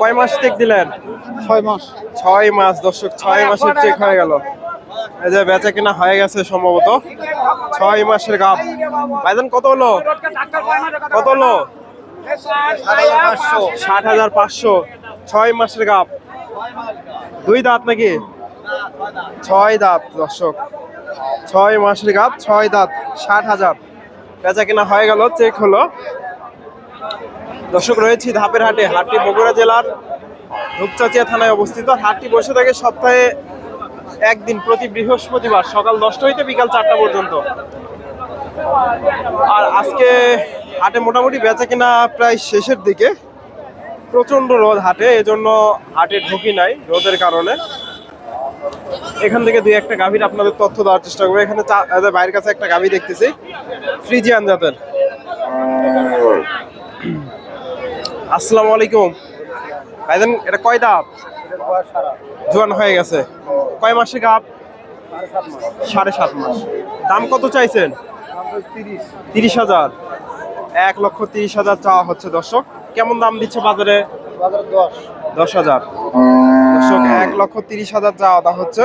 কয় মাস চেক দিলেন? ছয় মাস। ছয় মাস দর্শক ছয় মাসের চেক হয়ে গেল। এই যে বেচা কিনা হয়ে গেছে সম্ভবত। ছয় মাসের গাপ ভাইজান কত হলো? কত হলো? ষাট হাজার পাঁচশো। ছয় মাসের গাপ দুই দাঁত নাকি? ছয় দাঁত দর্শক। ছয় মাসের গাপ ছয় দাঁত ষাট হাজার। বেচা কিনা হয়ে গেল চেক হলো। দর্শক রয়েছি ধাপের হাটে, হাটটি বগুড়া জেলার রূপচাচিয়া থানায় অবস্থিত। হাটটি বসে থাকে সপ্তাহে একদিন প্রতি বৃহস্পতিবার সকাল দশটা হইতে বিকাল চারটা পর্যন্ত। আর আজকে হাটে মোটামুটি বেচা কিনা প্রায় শেষের দিকে। প্রচণ্ড রোদ হাটে, এজন্য হাটে ঢুকি নাই রোদের কারণে। এখান থেকে দুই একটা গাভীর আপনাদের তথ্য দেওয়ার চেষ্টা করব। এখানে বাইরের কাছে একটা গাভী দেখতেছি, ফ্রিজিয়ান জাতের। আসসালামু আলাইকুম। ভাইজান, এটা কয় দাঁত? জোয়ান হয়ে গেছে। কয় মাসে গাপ সাড়ে সাত মাস। দাম কত চাইছেন? তিরিশ হাজার। এক লক্ষ তিরিশ হাজার চাওয়া হচ্ছে দর্শক। কেমন দাম দিচ্ছে বাজারে? দশ হাজার। দর্শক, এক লক্ষ তিরিশ হাজার চাওয়া দাম হচ্ছে।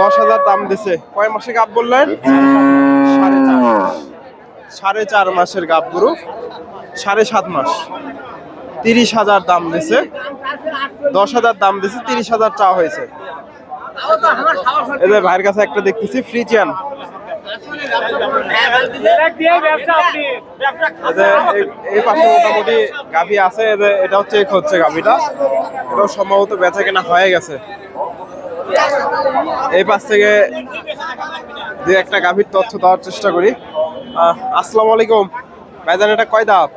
দশ হাজার দাম দিছে। কয় মাসে গাপ বললেন? সাড়ে চার মাস। সাড়ে চার মাসের গাপ গরু, সাড়ে সাত মাস। তিরিশ হাজার দাম দিছে। দশ হাজার দাম দিছে, তিরিশ হাজার চা হয়েছে। এদের ভাইয়ের কাছে একটা দেখতেছি, ফ্রিজিয়ান। এই- পাশে মোটামুটি গাভি আছে এটাও চেক হচ্ছে গাভিটা। এটাও সম্ভবত বেচা কেনা হয়ে গেছে। এই পাশ থেকে দু একটা গাভীর তথ্য দেওয়ার চেষ্টা করি। আসসালামু আলাইকুম। ভাইজান এটা কয় দাঁত?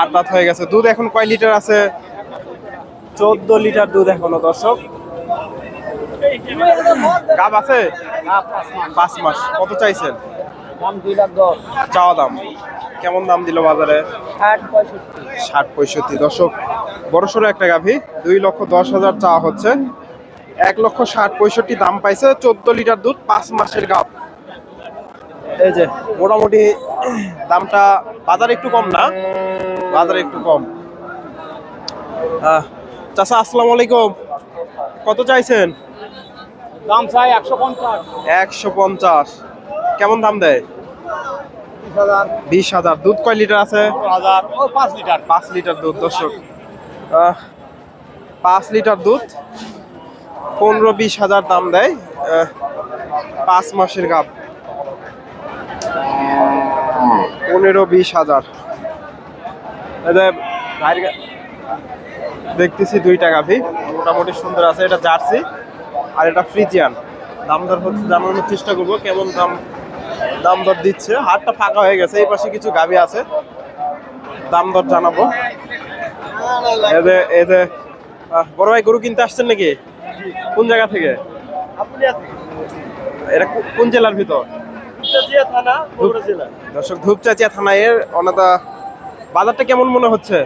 আট দাঁত হয়ে গেছে। দুধ এখন কয় লিটার আছে? চোদ্দ লিটার দুধ এখনও দর্শক। গাব আছে? পাঁচ মাস। কত চাইছেন? চাওয়া দাম। কেমন দাম দিল বাজারে? ষাট পঁয়ষট্টি। দর্শক বড় সড়ো একটা গাভী। দুই লক্ষ দশ হাজার চাওয়া হচ্ছে। এক লক্ষ ষাট পঁয়ষট্টি দাম পাইছে চোদ্দ লিটার দুধ পাঁচ মাসের গাভ এই যে মোটামুটি দামটা বাজারে একটু কম না? বাজারে একটু কম। চাচা আসসালামু আলাইকুম। কত চাইছেন? দাম চাই একশো পঞ্চাশ। একশো পঞ্চাশ। কেমন দাম দেয়? বিশ হাজার। দুধ কয় লিটার আছে? পাঁচ লিটার। পাঁচ লিটার দুধ দর্শক। পাঁচ লিটার দুধ পনেরো বিশ হাজার দাম দেয়। পাঁচ মাসের গাব পনেরো বিশ হাজার। দেখতেছি দুইটা গাভি মোটামুটি সুন্দর আছে। এটা জার্সি আর এটা ফ্রিজিয়ান। দাম দর হচ্ছে জানানোর চেষ্টা করব কেমন দাম দাম দর দিচ্ছে। হাটটা ফাঁকা হয়ে গেছে। এই পাশে কিছু গাভি আছে। দাম দর জানাব। বড় ভাই গরু কিনতে আসছেন নাকি? কোন জায়গা থেকে? এটা কোন জেলার ভিতর? থানা বগুড়া জেলা। দর্শক ধূপচাচিয়া থানায় এর অনাদা বাজারটা কেমন মনে হচ্ছে?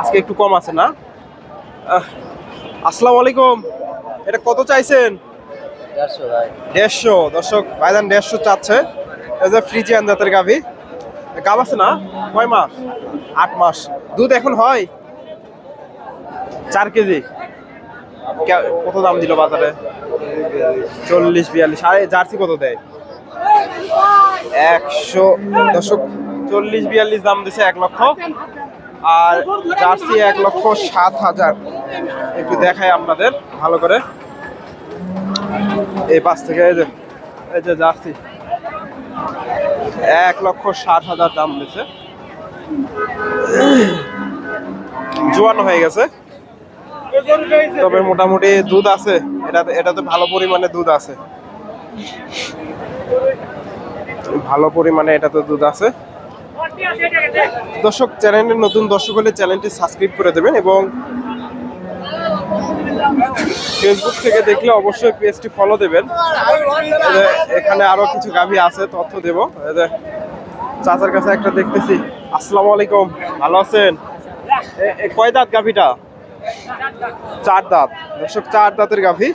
আজকে একটু কম আছে না? আহ, আসসালামু আলাইকুম। এটা কত চাইছেন? দেড়শো দর্শক ভাইজান দেড়শো চাচ্ছে। এই যে ফ্রিজিয়ান জাতের গাভি। গাভ আছে না? কয় মাস? আট মাস। দুধ এখন হয়? চার কেজি। কত দাম দিল বাজারে? চল্লিশ বিয়াল্লিশ। আর জার্সি কত দেয়? একশো দশক চল্লিশ বিয়াল্লিশ দাম দিছে এক লক্ষ। আর জার্সি এক লক্ষ সাত হাজার। একটু দেখাই আপনাদের, ভালো করে। এই পাশ থেকে এই যে এই যে জার্সি। এক লক্ষ ষাট হাজার দাম দিছে। জোয়ান হয়ে গেছে। তবে মোটামুটি দুধ আছে। এটা এটাতে ভালো পরিমাণে দুধ আছে। ভালো পরিমাণে এটাতে দুধ আছে। দর্শক চ্যানেলের নতুন দর্শক হলে চ্যানেলটি সাবস্ক্রাইব করে দেবেন এবং ফেসবুক থেকে দেখলে অবশ্যই পেজটি ফলো দেবেন। এখানে আরও কিছু গাভী আছে, তথ্য দেব। চাচার কাছে একটা দেখতেছি। আসসালামু আলাইকুম, ভালো আছেন? কয় দাঁত গাভীটা? চার দাঁত। দর্শক, চার দাঁতের গাভী।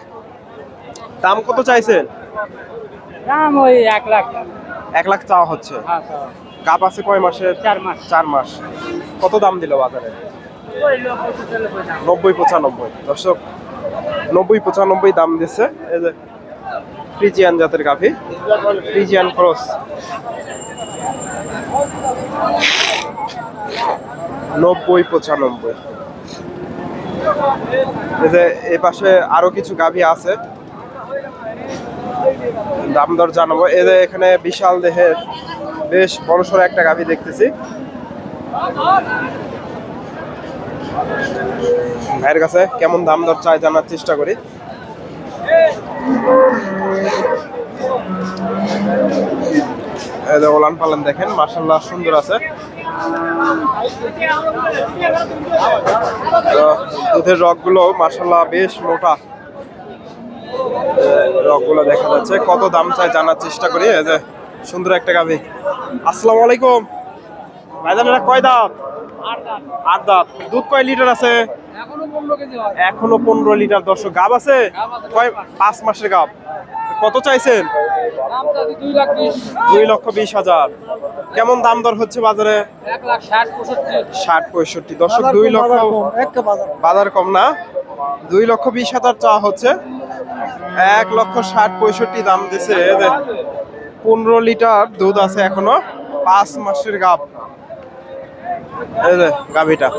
দাম কত চাইছেন? দাম ওই এক লাখ। এক লাখ চাওয়া হচ্ছে। কাপ আছে কয় মাসে চার মাস। চার মাস। কত দাম দিল বাজারে? নব্বই পঁচানব্বই দর্শক নব্বই পঁচানব্বই দাম দিচ্ছে এই যে ফ্রিজিয়ান জাতের গাভি। Friesian cross. নব্বই পঁচানব্বই। এই যে এ পাশে আরও কিছু গাভি আছে। দাম দর জানাব। যে এখানে বিশাল দেহের বেশ বড়সড় একটা গাভি দেখতেছি। ভাইয়ের কাছে কেমন দাম দর চাই জানার চেষ্টা করি। ওলান পালান দেখেন মার্শাল্লাহ সুন্দর আছে। দুধের রগগুলো মার্শাল্লাহ বেশ মোটা। রগগুলো দেখা যাচ্ছে। কত দাম চাই জানার চেষ্টা করি। এই যে সুন্দর একটা গাভি। আসসালামু আলাইকুম। ভাইজান এটা কয় দাঁত? আট দাঁত। দুধ কয় লিটার আছে? এখনও পনেরো লিটার। দর্শক গাব আছে? কয় পাঁচ মাসের গাব। কত চাইছেন? দুই লক্ষ বিশ হাজার। কেমন দাম দর হচ্ছে বাজারে? ষাট পঁয়ষট্টি। ষাট দর্শক দুই লক্ষ বাজার কম না। দুই লক্ষ বিশ হাজার চা হচ্ছে। এক লক্ষ ষাট পঁয়ষট্টি দাম দিছে পনেরো লিটার দুধ আছে এখনও, পাঁচ মাসের গাব। গাভিটা।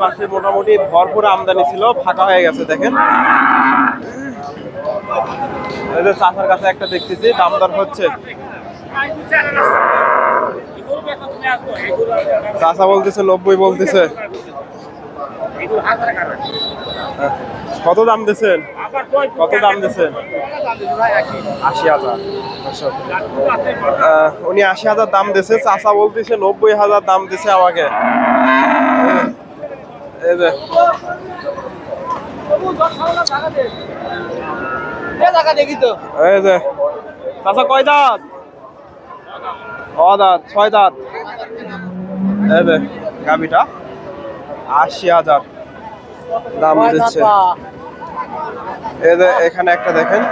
মাসের মোটামুটি ভরপুর আমদানি ছিল, ফাঁকা হয়ে গেছে, দেখেন। কাছে একটা দেখতেছি, দাম দর হচ্ছে। চাষা বলতেছে, নব্বই বলতেছে। হ্যাঁ। কত দাম দিচ্ছেন কত দাম দিচ্ছেন আশি হাজার। উনি আশি হাজার দাম দিছে চাষা বলতেছে, নব্বই হাজার দাম দিছে আমাকে। কয় দাঁত? ছ দাঁত ছয় দাঁত। যে গাবিটা আশি হাজার দাম দিচ্ছে। যে এখানে একটা দেখেন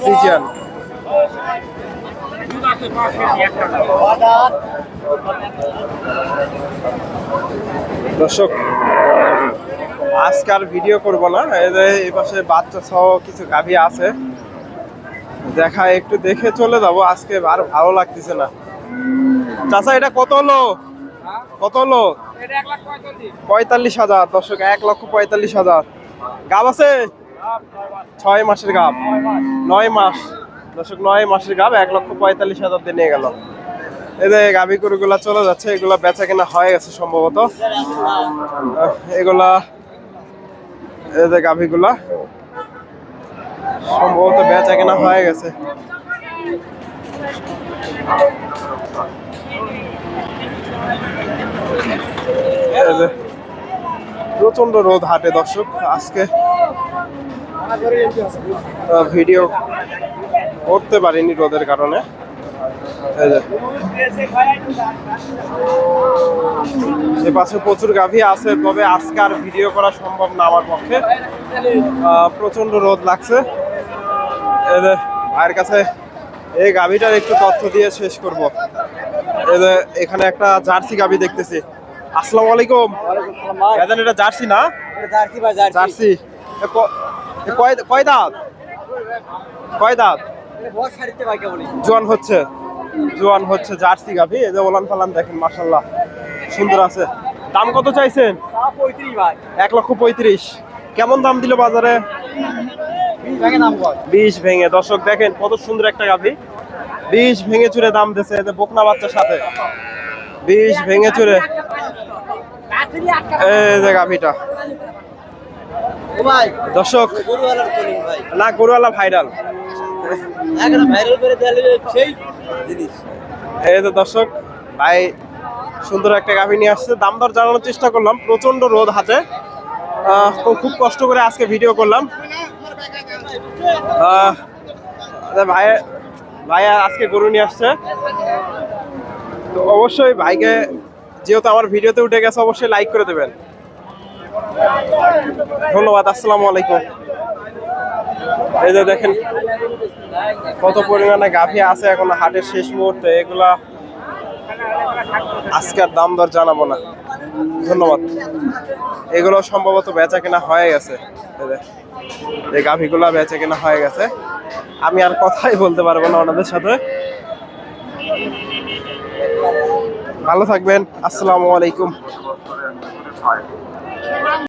ফ্রিজিয়ান। দর্শক আজকাল ভিডিও করব না। যে এই পাশে বাচ্চা সহ কিছু গাভী আছে। দেখা, একটু দেখে চলে যাব। আজকে আর ভালো লাগতেছে না। চাচা, এটা কত হলো? কত হলো? পঁয়তাল্লিশ হাজার। দর্শক, এক লক্ষ পঁয়তাল্লিশ হাজার। গাব আছে? ছয় মাসের গাব। নয় মাস। দর্শক, নয় মাসের গাব, এক লক্ষ পঁয়তাল্লিশ হাজার দিয়ে নিয়ে গেল। এদের গাভী গরুগুলা চলে যাচ্ছে, এগুলা বেচা কেনা হয়ে গেছে সম্ভবত। এগুলা এদের গাভীগুলা সম্ভবত বেচা কেনা হয়ে গেছে। প্রচণ্ড রোদ হাটে দর্শক, আজকে ভিডিও করতে পারিনি রোদের কারণে। পাশে প্রচুর গাভী আছে, তবে আজকে আর ভিডিও করা সম্ভব না আমার পক্ষে। প্রচণ্ড রোদ লাগছে। ভাইয়ের কাছে এই গাভীটার একটু তথ্য দিয়ে শেষ করব। এই যে এখানে একটা জার্সি গাভী দেখতেছি। আসসালামু আলাইকুম। ভাইজান এটা জার্সি না? জার্সি ভাই জার্সি। কয় কয় দাঁত? কয় দাঁত? জোয়ান হচ্ছে। জোয়ান হচ্ছে জার্সি গাভী। এই যে ওলান ফালান দেখেন মাশাল্লাহ সুন্দর আছে। দাম কত চাইছেন? এক লক্ষ পঁয়ত্রিশ। কেমন দাম দিল বাজারে? বিষ ভেঙে। দর্শক দেখেন কত সুন্দর একটা গাভী। বিষ ভেঙে চুরে দাম দিছে বকনা বাচ্চার সাথে। বিষ ভেঙে চুরে। এই যে গাভীটা। দর্শক না গরুওয়ালা ভাইরাল। এই যে দর্শক ভাই সুন্দর একটা গাভী নিয়ে আসছে। দাম দর জানানোর চেষ্টা করলাম। প্রচণ্ড রোদ হাতে। খুব কষ্ট করে আজকে ভিডিও করলাম। ভাই ভাই আজকে গরু নিয়ে আসছে। তো অবশ্যই ভাইকে, যেহেতু আমার ভিডিওতে উঠে গেছে, অবশ্যই লাইক করে দেবেন। ধন্যবাদ, আসসালামু আলাইকুম। এই যে দেখেন, কত পরিমাণে গাভী আছে এখন হাটের শেষ মুহূর্তে, এগুলা আজকের দাম দর জানাব না। ধন্যবাদ। এগুলো সম্ভবত বেচা কেনা হয়ে গেছে। যে, গাভিগুলো বেচা কেনা হয়ে গেছে। আমি আর কথাই বলতে পারব না ওনাদের সাথে। ভালো থাকবেন। আসসালামু আলাইকুম।